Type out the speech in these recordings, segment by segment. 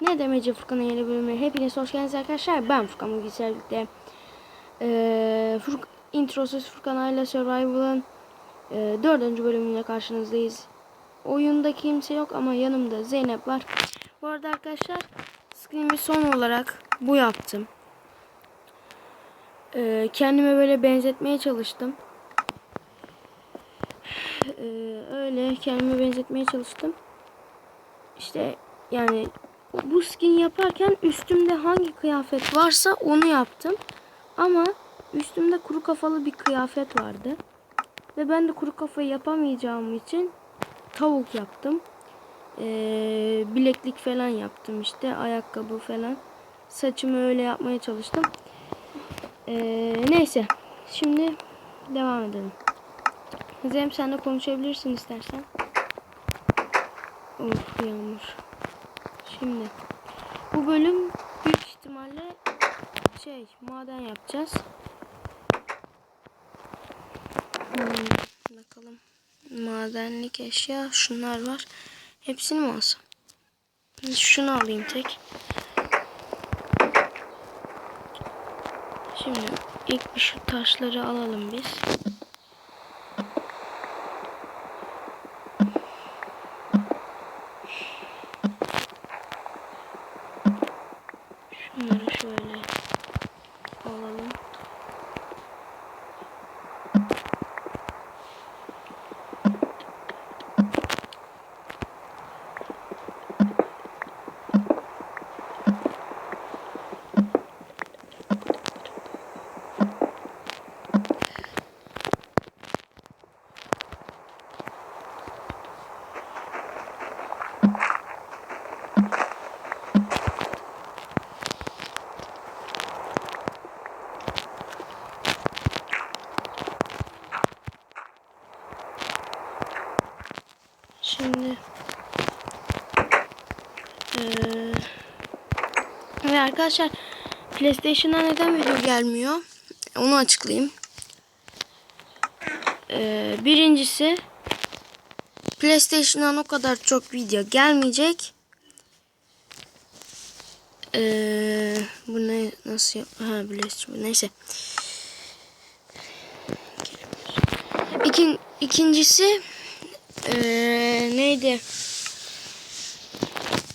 Ne demeci Furkan'ın yeni bölümü. Hepiniz hoş geldiniz arkadaşlar. Ben Furkan sizlerle birlikte. Ee, Furk introsuz Furkan Aile Survival'ın e, dördüncü bölümüyle karşınızdayız. Oyunda kimse yok ama yanımda Zeynep var. Bu arada arkadaşlar screen'i son olarak bu yaptım. Ee, kendime böyle benzetmeye çalıştım. Ee, öyle kendime benzetmeye çalıştım. İşte yani bu skin yaparken üstümde hangi kıyafet varsa onu yaptım. Ama üstümde kuru kafalı bir kıyafet vardı. Ve ben de kuru kafayı yapamayacağım için tavuk yaptım. Ee, bileklik falan yaptım işte. Ayakkabı falan. Saçımı öyle yapmaya çalıştım. Ee, neyse. Şimdi devam edelim. Zeynep sen de konuşabilirsin istersen. Of yağmur. Şimdi bu bölüm büyük ihtimalle şey maden yapacağız. Hmm, bakalım. Madenlik eşya şunlar var. Hepsini mi alsam? Şunu alayım tek. Şimdi ilk bir şu taşları alalım biz. Şunları şöyle alalım. Şimdi eee ve arkadaşlar PlayStation'a neden video gelmiyor? Onu açıklayayım. Eee, birincisi PlayStation'dan o kadar çok video gelmeyecek. Eee bu ne nasıl yap? Ha PlayStation neyse. İkin, ikincisi ee, neydi?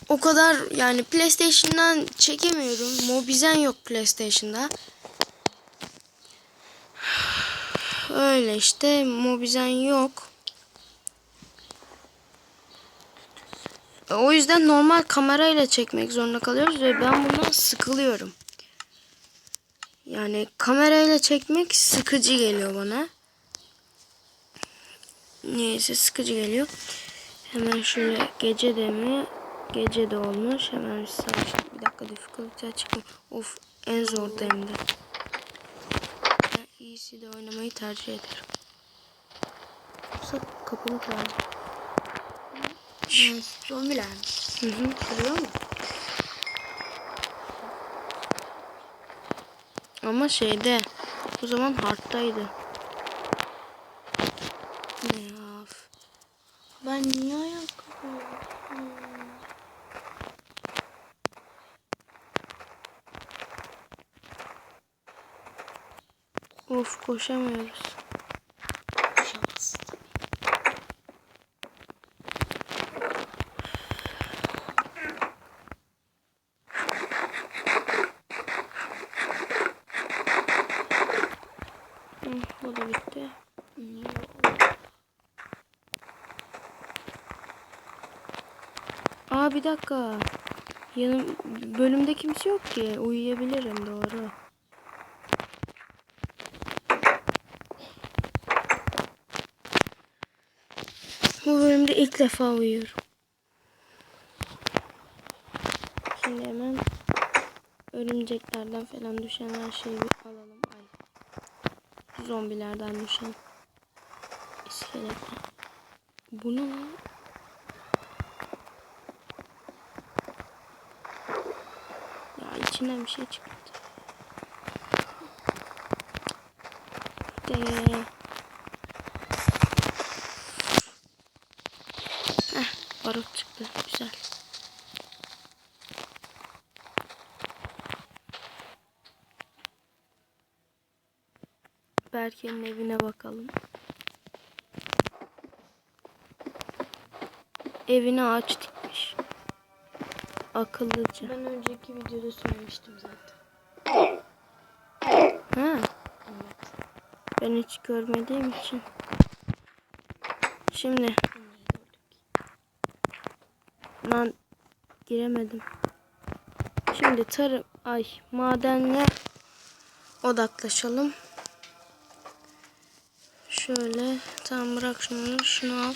O kadar yani PlayStation'dan çekemiyorum. Mobizen yok PlayStation'da. Öyle işte Mobizen yok. O yüzden normal kamerayla çekmek zorunda kalıyoruz ve ben bundan sıkılıyorum. Yani kamerayla çekmek sıkıcı geliyor bana. Neyse sıkıcı geliyor. Hemen şöyle gece de mi? Gece de olmuş. Hemen bir savaş. Bir dakika difficulty açık mı? Of en zordayım da. Ben iyisi de oynamayı tercih ederim. Yoksa kapımı kırarım. Zombiler mi? Hı hı. Kırıyor mu? Ama şeyde o zaman hardtaydı. Ne ya? Ben niye ayakkabı Of koşamıyoruz. Koşamaz. Hı, bu da bitti. Aa bir dakika. Yanım bölümde kimse yok ki. Uyuyabilirim doğru. Bu bölümde ilk defa uyuyorum. Şimdi hemen örümceklerden falan düşen her şeyi bir alalım. Ay. Zombilerden düşen iskeletler. Bu ne? Ya içinden bir şey çıktı. De. Heh, barut çıktı. Güzel. Berke'nin evine bakalım. Evine ağaç dikmiş. Akıllıca. Ben önceki videoda söylemiştim zaten. Ha, Evet. ben hiç görmediğim için. Şimdi lan giremedim. Şimdi tarım ay madenle odaklaşalım. Şöyle tamam bırak şunu şunu al.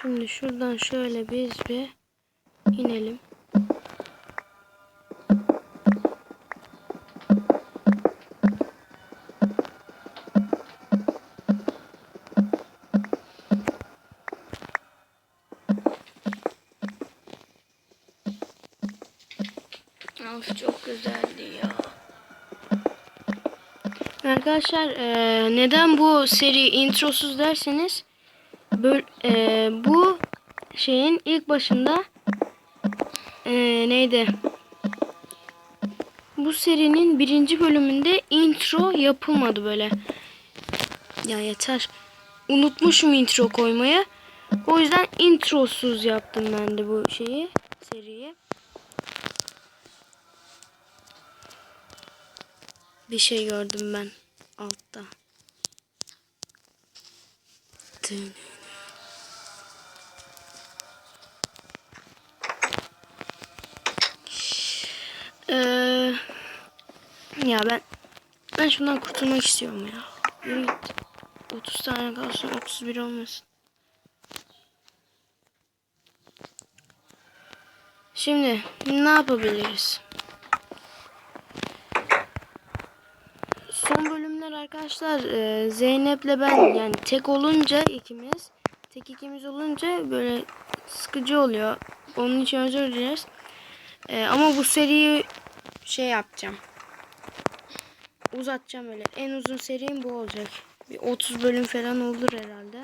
Şimdi şuradan şöyle biz bir inelim. Of çok güzeldi ya. Arkadaşlar eee, neden bu seri introsuz derseniz böl- eee, bu şeyin ilk başında eee, neydi? Bu serinin birinci bölümünde intro yapılmadı böyle. Ya yeter. Unutmuşum intro koymaya. O yüzden introsuz yaptım ben de bu şeyi, seriyi. Bir şey gördüm ben altta. Dın. Ee, ya ben ben şundan kurtulmak istiyorum ya. Yürü git. 30 tane kalsın 31 olmasın. Şimdi ne yapabiliriz? Son bölümler arkadaşlar e, Zeynep'le ben yani tek olunca ikimiz tek ikimiz olunca böyle sıkıcı oluyor. Onun için özür dileriz. E, ama bu seriyi şey yapacağım. Uzatacağım öyle. En uzun serim bu olacak. Bir 30 bölüm falan olur herhalde.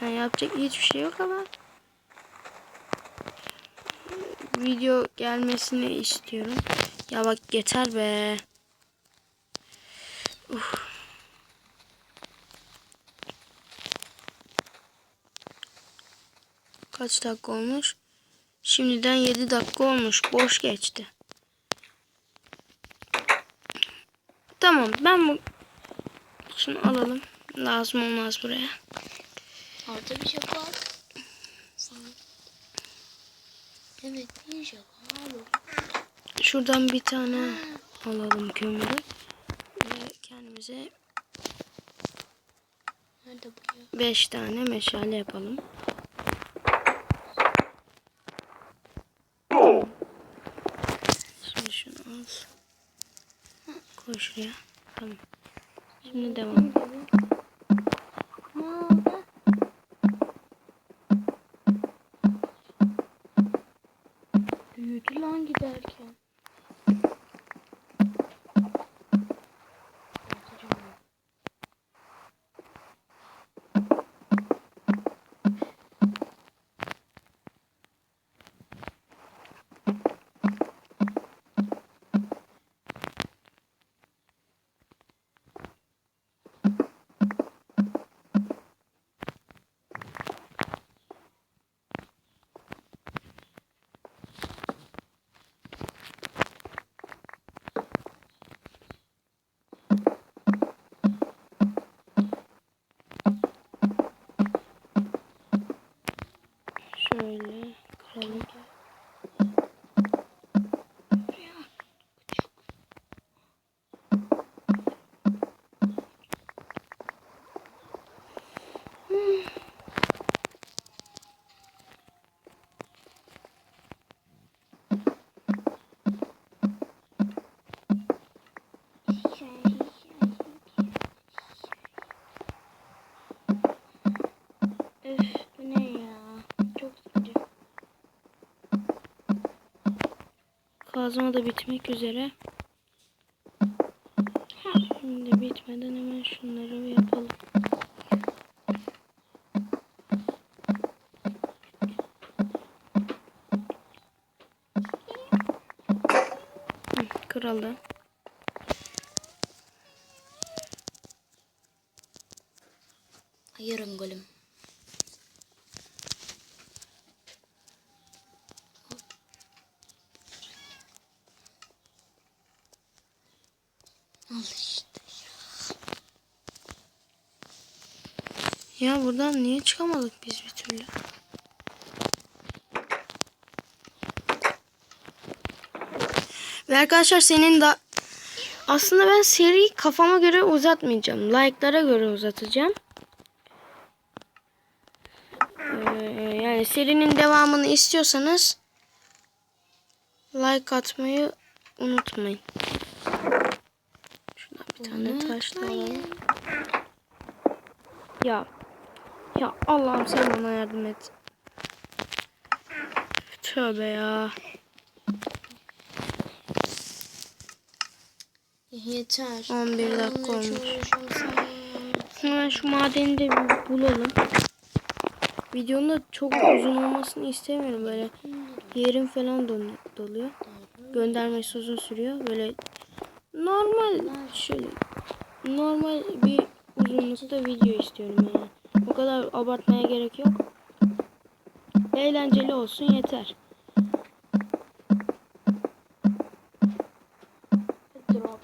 Yani yapacak hiçbir şey yok ama video gelmesini istiyorum. Ya bak yeter be. Uf. Kaç dakika olmuş? Şimdiden 7 dakika olmuş. Boş geçti. Tamam ben bu şunu alalım. Lazım olmaz buraya. Orada bir şaka. Sanırım. Evet bir şaka abi. Şuradan bir tane alalım kömürü. Ve kendimize Nerede bu ya? 5 tane meşale yapalım. Şimdi şunu al. Koy şuraya. Tamam. Şimdi devam. Büyüdü lan giderken. Kazma da bitmek üzere. Şimdi bitmeden hemen şunları yapalım. Kırıldı. Hayırım golüm. Ya buradan niye çıkamadık biz bir türlü? Ve arkadaşlar senin de aslında ben seriyi kafama göre uzatmayacağım. Like'lara göre uzatacağım. Ee, yani serinin devamını istiyorsanız like atmayı unutmayın. Şuradan bir tane taş da alalım. Ya ya Allah'ım sen bana yardım et. Tövbe ya. Yeter. 11 dakika olmuş. Hemen şu madeni de bir bulalım. Videonun da çok uzun olmasını istemiyorum böyle. Yerim falan doluyor. Göndermesi uzun sürüyor. Böyle normal şöyle normal bir uzunlukta video istiyorum yani. O kadar abartmaya gerek yok. Eğlenceli olsun yeter. Drop.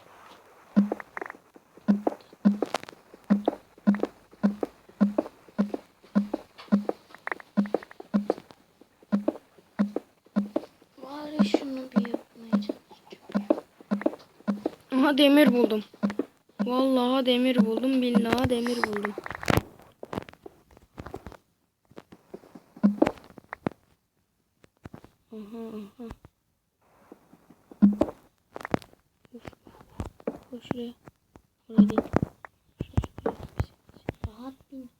Bari şunu bir yapmaya çalışacağım. Aha demir buldum. Vallahi demir buldum. Billahi demir buldum. Aha aha. Uf. Koy şuraya. Oraya değil. Rahat bin.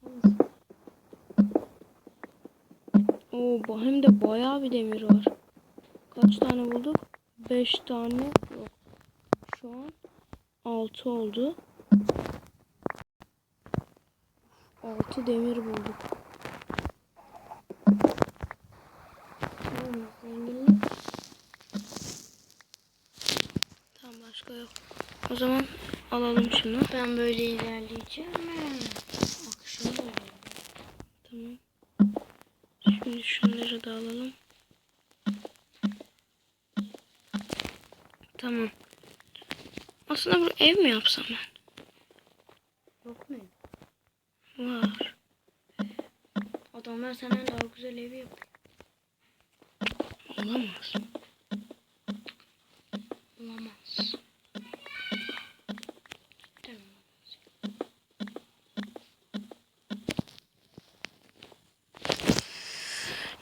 Oo, bu- hem de bayağı bir demir var. Kaç tane bulduk? 5 tane yok. Şu an 6 oldu. 6 demir bulduk. Tamam başka yok. O zaman alalım şunu. Ben böyle ilerleyeceğim. Akşam. Tamam. Şimdi şunları da alalım. Tamam. Aslında bu ev mi yapsam ben? Yok mu? Var. Adamlar senden daha güzel evi yapıyor. Olamaz. Tamam.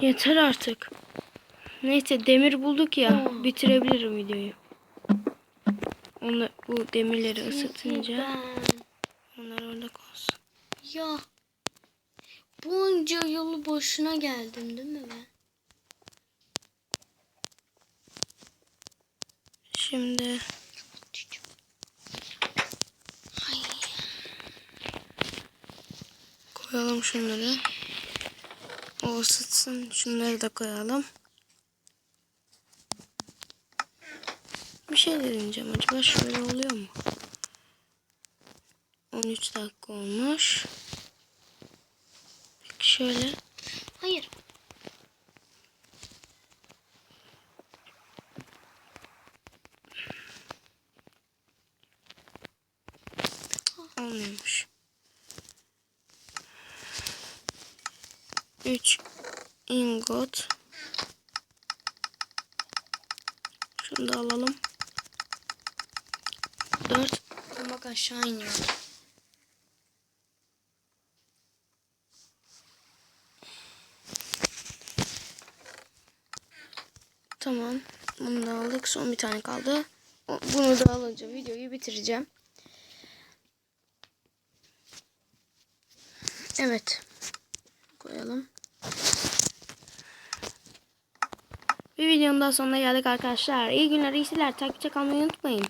Yeter artık. Neyse demir bulduk ya. Oh. Bitirebilirim videoyu. Onu bu demirleri ısıtınca Ben. onlar orada kalsın. Ya. Bunca yolu boşuna geldim değil mi ben? Şimdi Ay. koyalım şunları. O ısıtsın. Şunları da koyalım. Bir şey de deneyeceğim. Acaba şöyle oluyor mu? 13 dakika olmuş. Peki şöyle. Hayır. Olmuyormuş. 3 ingot. Şunu da alalım. 4 Bak aşağı iniyor. Tamam. Bunu da aldık. Son bir tane kaldı. Bunu da alınca videoyu bitireceğim. Evet. Koyalım. Bir videonun daha sonuna geldik arkadaşlar. İyi günler, iyi seyirler. Takipte kalmayı unutmayın.